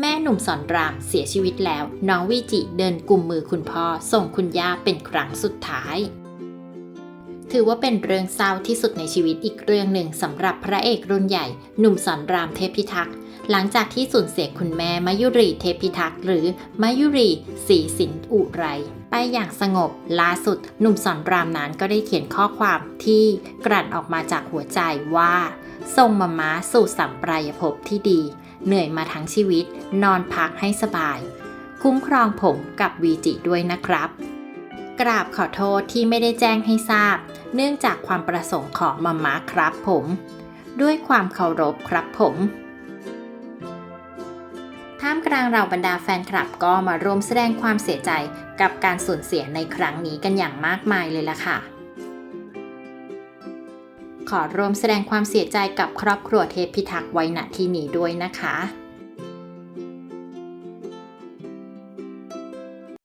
แม่หนุ่มสอนรามเสียชีวิตแล้ว น้องวีจิเดินกลุ่มมือคุณพ่อ ส่งคุณย่าเป็นครั้งสุดท้าย ถือว่าเป็นเรื่องเศร้าที่สุดในชีวิตอีกเรื่องหนึ่งสำหรับพระเอกรุ่นใหญ่ หนุ่มสอนรามเทพิทักษ์หลังจากที่สูญเสียคุณแม่มายุรีเทพิทักษ์หรือมายุรีศรีสินอุไรไปอย่างสงบล่าสุด หนุ่มสอนรามนั้นก็ได้เขียนข้อความที่กลั่นออกมาจากหัวใจว่าส่งมาม้าสู่สัมปรายภพที่ดี เหนื่อยมาทั้งชีวิต นอนพักให้สบาย คุ้มครองผมกับวีจิด้วยนะครับ กราบขอโทษที่ไม่ได้แจ้งให้ทราบ เนื่องจากความประสงค์ของมาม่าครับผม ด้วยความเคารพครับผมท่ามกลางเราบรรดาแฟนคลับก็มาร่วมแสดงความเสียใจกับการสูญเสียในครั้งนี้กันอย่างมากมายเลยล่ะค่ะ ขอร่วมแสดงความเสียใจกับครอบครัวเทพพิทักษ์ไว้ณที่นี้ด้วยนะคะ